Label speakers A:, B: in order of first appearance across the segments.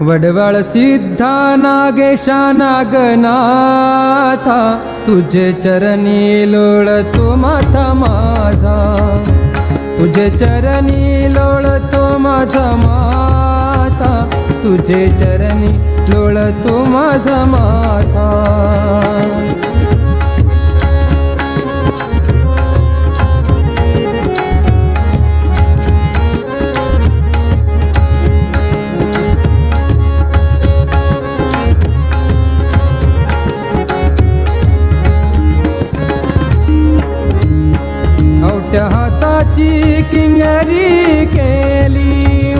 A: वडवळ सिद्धा नागेशा नागनाथा तुझे चरणी लोळतो माथा माझा. तुझे चरणी लोळतो माझा माथा तुझे चरणी लोळतो माझा माथा. किंगरी केली.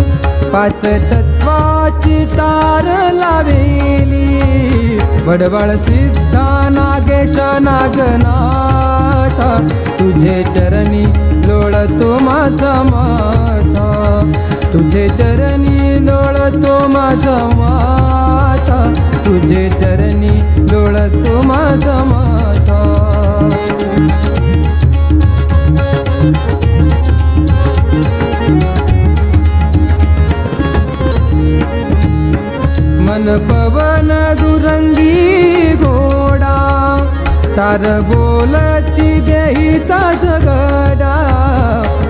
A: पाच तत्वाची तार लावेली. बडबड सिद्धा नागेशा नागनाथा. तुझे चरणी लोळतो माझा माथा. तुझे चरणी लोळतो माझा माता तुझे चरणी लोळतो माझा माथा. मन पवन दुरंगी घोडा तार बोलती देहीचा झगडा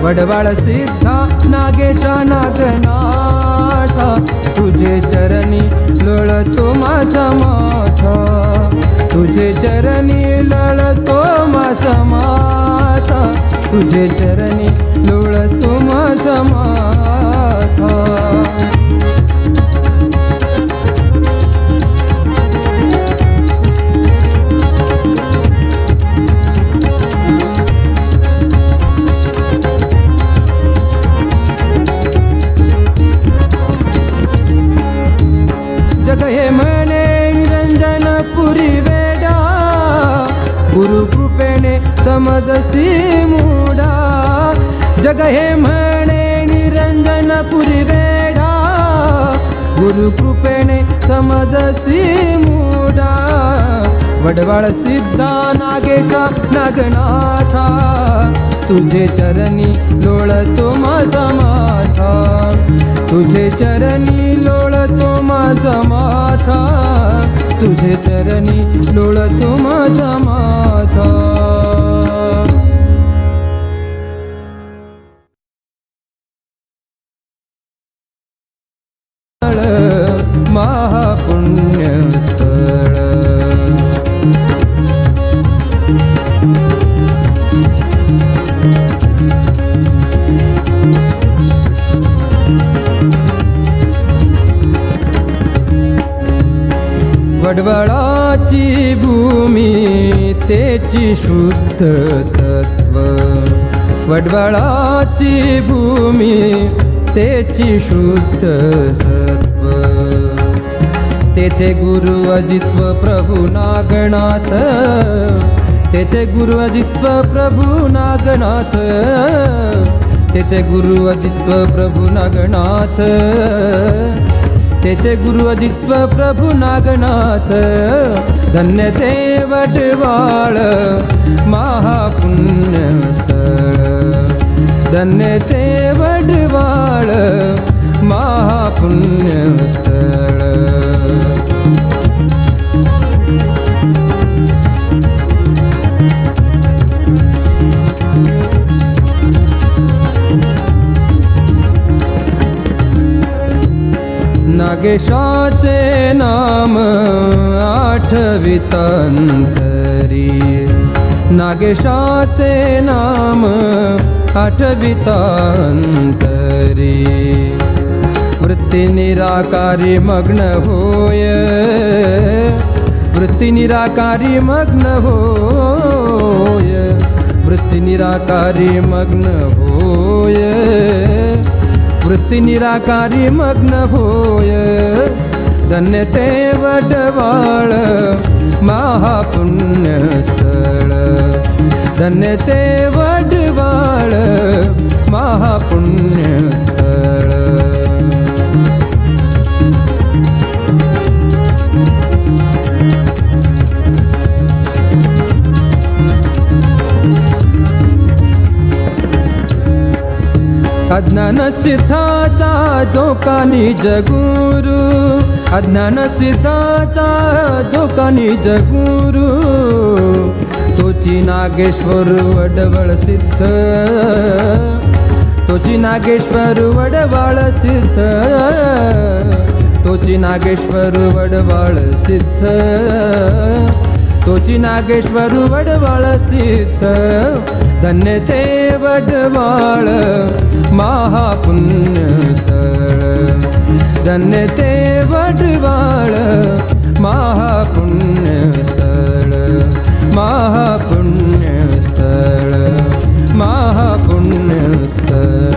A: वडवाळ सिद्धा नागेचा नागनाथा तुझे चरणी लोळतो माझा माथा तुझे चरणी लळतो माझा माथा तुझे चरणी लोळतो माझा माथा. समजसी मुडा। जग हे म्हणे निरंजन पुरी वेडा गुरु कृपेने समजसी मुडा। वडवळ सिद्धा नागेशा नागनाथा। तुझे चरणी लोळतो माझा माथा तुझे चरणी लोळतो माझा माथा तुझे चरणी लोळतो माझा माथा महापुण्यस्थळ वडवळाची भूमी तेची शुद्ध तत्व. वडवळाची भूमी तेची शुद्ध सत्व. तेथे गुरु अजित्व प्रभू नागनाथ. तेथे गुरु अजित्व प्रभू नागनाथ. तेथे गुरु अजित्व प्रभू नागनाथ. तेथे गुरु अजित्व प्रभू नागनाथ. धन्य ते वडवाळ महापुण्य स्थळ. धन्य ते वडवाळ महापुण्य नागेशाचे नाम आठवितांतरी नागेशाचे नाम आठवितांतरी वृत्ती निराकारी मग्न होय. वृत्ती निराकारी मग्न होय. वृत्ती निराकारी मग्न होय. वृत्ती निराकारी मग्न होय। धन्य ते वटवाळ महापुण्य स्थळ। धन्य ते वडवाळ महापुण्य अज्ञान सिद्धाचा जो का निज गुरु अज्ञान सिद्धाचा धोका निज गुरु तुझी नागेश्वर वडवळ सिद्ध. तोची नागेश्वर वडवळ सिद्ध. तोची नागेश्वर वडवळ सिद्ध. तोची नागेश्वर वडवाळ सीत धन्य ते वडवाळ महापुण्य स्थळ धन्य ते वडवाळ महापुण्य स्थळ महापुण्य स्थळ महापुण्य स्थळ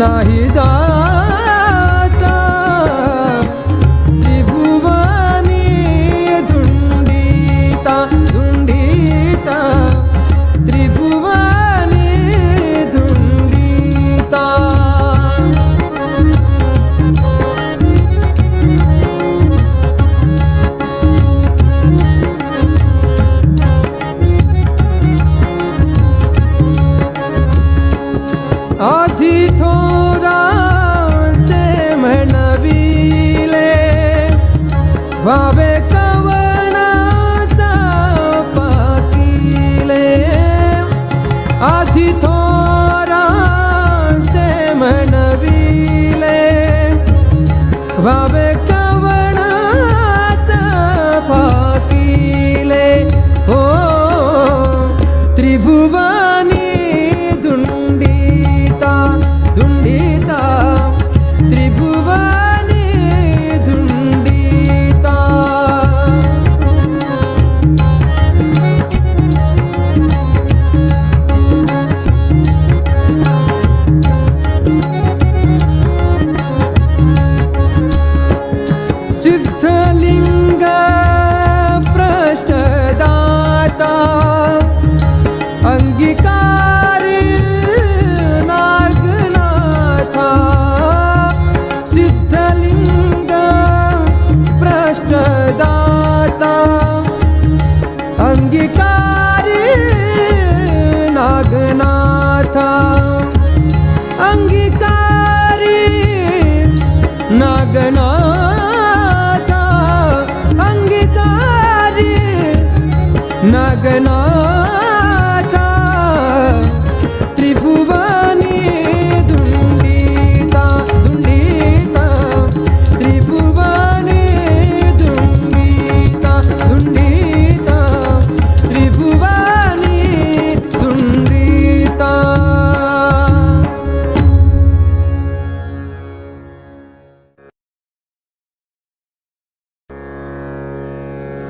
A: নাহি দা Bobby.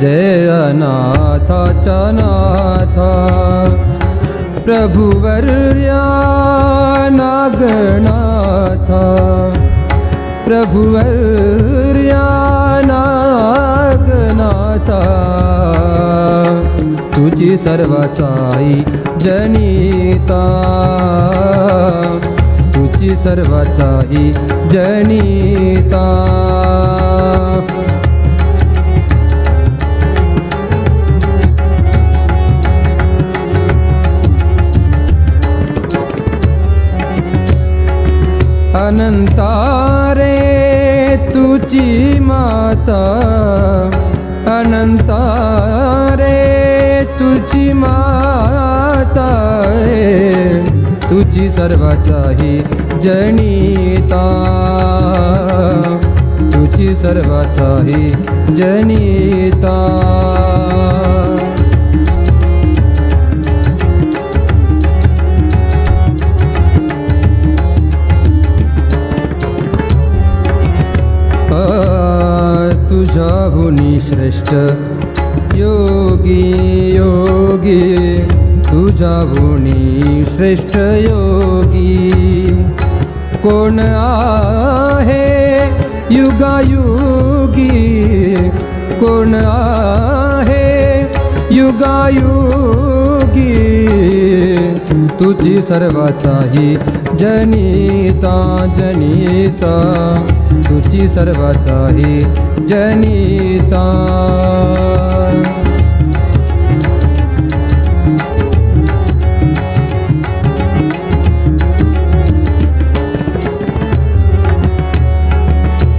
A: जय नाथाच्या नाथा. प्रभुवर्या नागनाथा. प्रभुवर्या नागनाथा. तुझी सर्वाचाई जनिता. तुझी सर्वचाई जनिता. अनंतारे तुझी माता. अनंतारे तुझी माता रे. तुझी सर्वाचाही जनिता. तुझी सर्वाचाही जनिता. योगी योगी तुझा गुणी श्रेष्ठ योगी. कोण आहे युगायुगी? कोण आहे युगायुगी? तुझी सर्वाचाही जनिता जनिता. तुझी सर्वाचाही जनिता.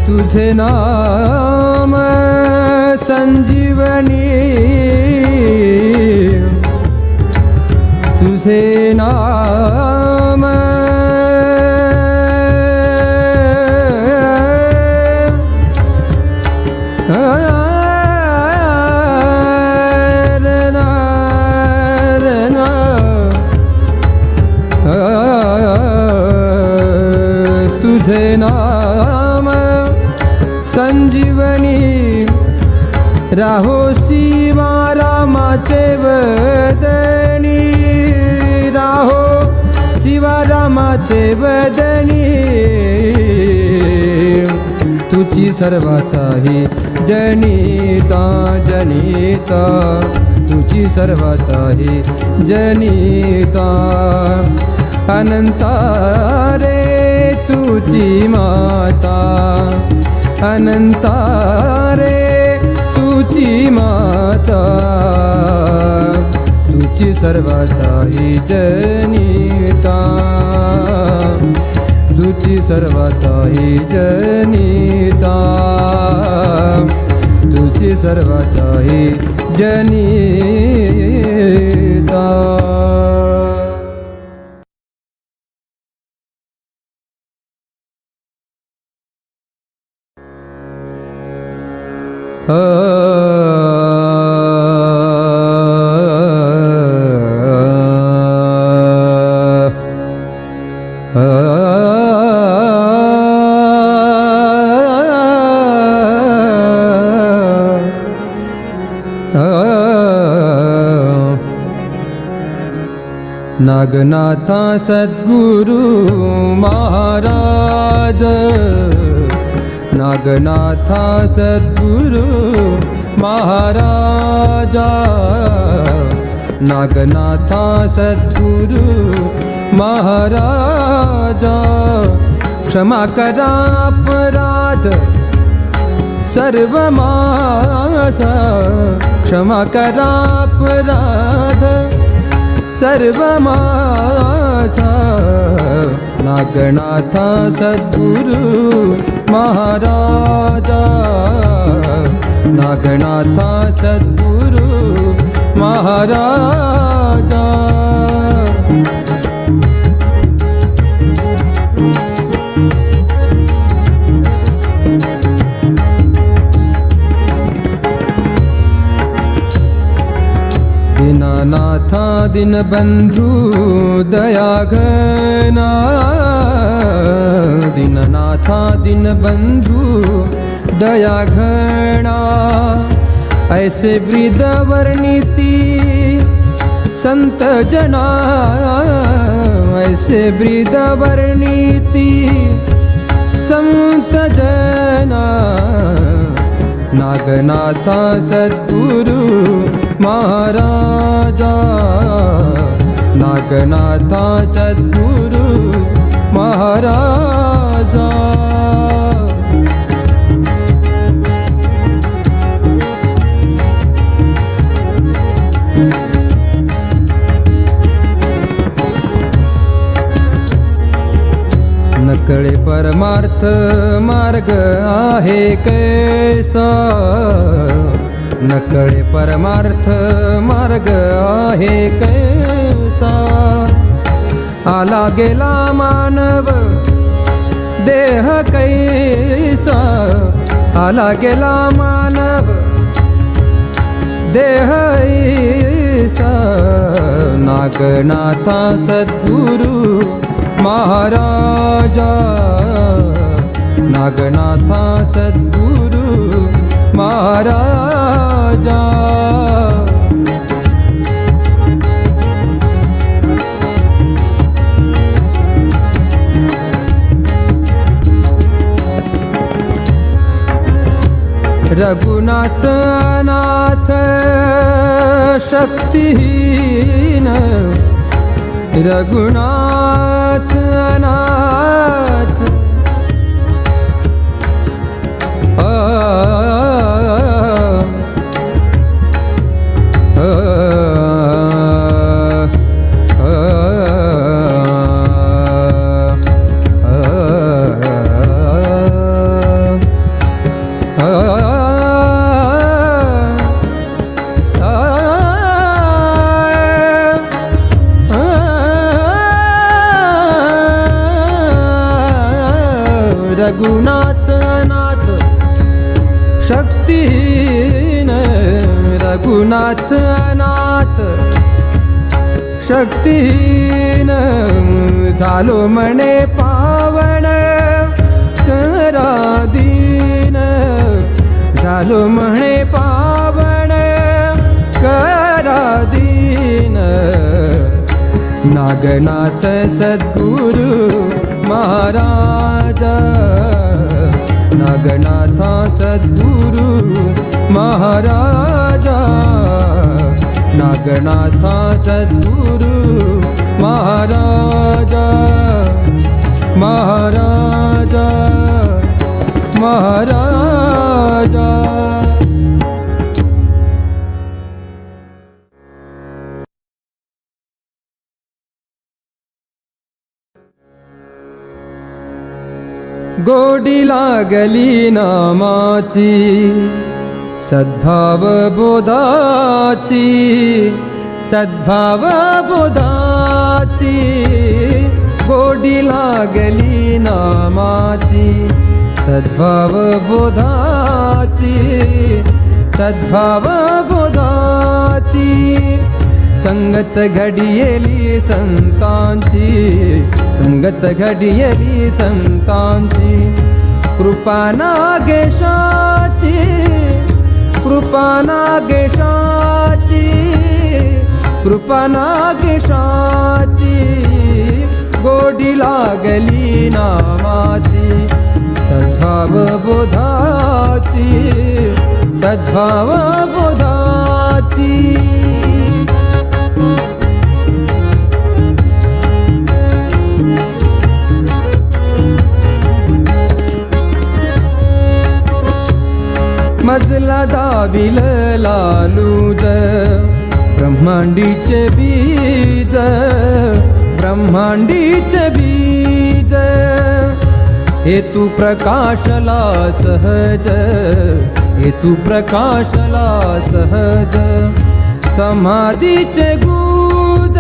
A: तुझे नाम संजीवनी. तुझे नाम राहो शिवा रामाचे वदनी राहो शिवा रामाचे वदनी तुझी सर्वाचाही जनिता जनिता तुझी सर्वाचाही जनिता. अनंता रे तुझी माता अनंता रे तुझी माता तुझी सर्वाचाही जनिता तुझी सर्वाचाही जनिता तुझी सर्वाचाही जनिता। नागनाथा सद्गुरु महाराज। नागनाथा सद्गुरु महाराजा। नागनाथा सद्गुरु महाराजा। क्षमा करा अपराध सर्व क्षमा करा अपराध सर्व माझा नागनाथा सद्गुरु महाराजा. नागनाथा सद्गुरु महाराजा. नाथा दीनबन्धु दया घना। दीननाथा दीनबन्धु दया घना। ऐसे वृद्ध वर्णिती संत जना। ऐसे वृद्ध वर्णिती संत जना। नागनाथा सद्गुरु महाराजा नागनाथा सद्गुरु महाराजा। नकळे परमार्थ मार्ग आहे कैसा. नकळे परमार्थ मार्ग आहे कैसा? आला गेला मानव देह कैसा? आला गेला मानव देह ऐसा? नागनाथा सद्गुरु महाराजा नागनाथा सद्गुरु महाराजा। रघुनाथ अनाथ शक्तिहीन रघुनाथ नाथ रघुनाथ नाथ शक्तीन रघुनाथ नाथ शक्तीन झालो म्हणे पावन करादीन झालो म्हणे पावन करादीन नागनाथ सद्गुरु महाराज। नागनाथा सद्गुरु महाराजा। नागनाथा सद्गुरु महाराजा। महाराजा। महाराजा गोडी लागली नामाची सद्भाव बोधाची सद्भाव बोधाची गोडी लागली नामाची सद्भाव बोधाची सद्भाव बोधाची संगत घडियली संतांची संगत घडियली संतांची. कृपा नागेशाची कृपा नागेशाची कृपा नागेशाची. गोडी लागली नामाची सद्भाव बोधाची सद्भाव बोधाची. मजला दाबिल लालूज ब्रह्मांडीचे बीज ब्रह्मांडीचे बीज. हेतू प्रकाशला सहज हेतू प्रकाशला सहज. समाधीचे गुज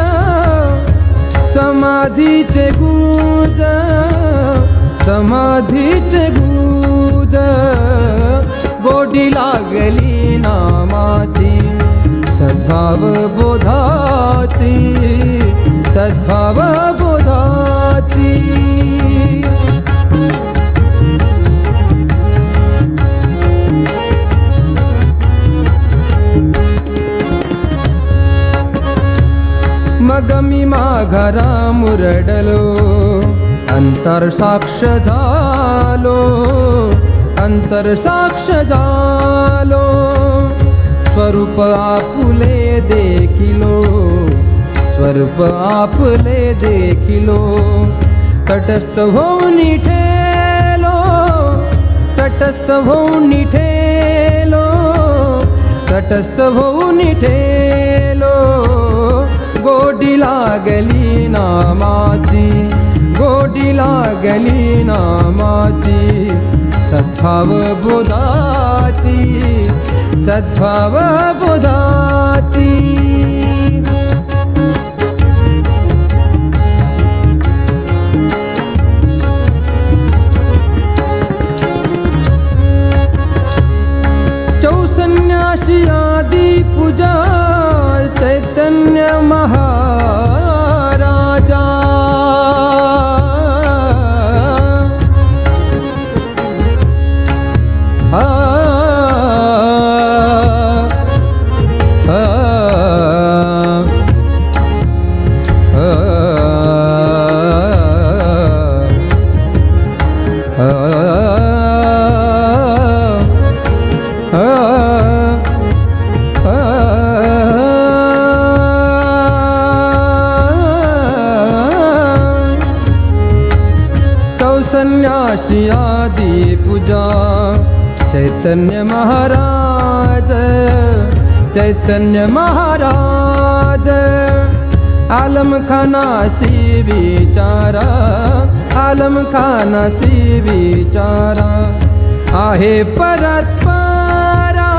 A: समाधीचे गुज समाधीचे गुज. गोडी लागली नामाची. सद्भाव बोधाची सद्भाव बोधाची. मग मी माघारा मुरडलो अंतर साक्ष झालो. अंतर साक्ष झालो. स्वरूप आपुले देखिलो. स्वरूप आपले देखिलो. तटस्थ होऊन ठेलो. तटस्थ होऊन ठेलो. तटस्थ होऊन ठेलो. गोडी लागली नामाची. गोडी लागली नामाची. सद्भाव बोधाची सद्भाव बोधाची चौसन्यासी आदि पूजा चैतन्य महा चैतन्य महाराज आलम खानासी विचारा आलम खानासी विचारा। आहे परत्परा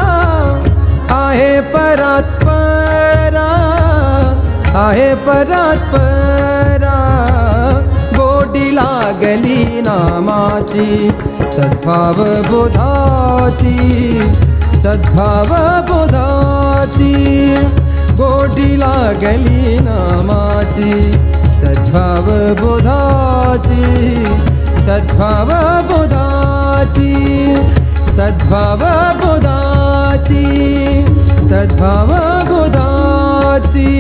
A: आहे परत्परा आहे परत्परा गोडी लागली नामाची सद्भाव बोधाची सद्भाव बोधाची गोडी लागली नामाची. सद्भाव बोधाची सद्भाव बोधाची सद्भाव बोधाची सद्भाव बोधाची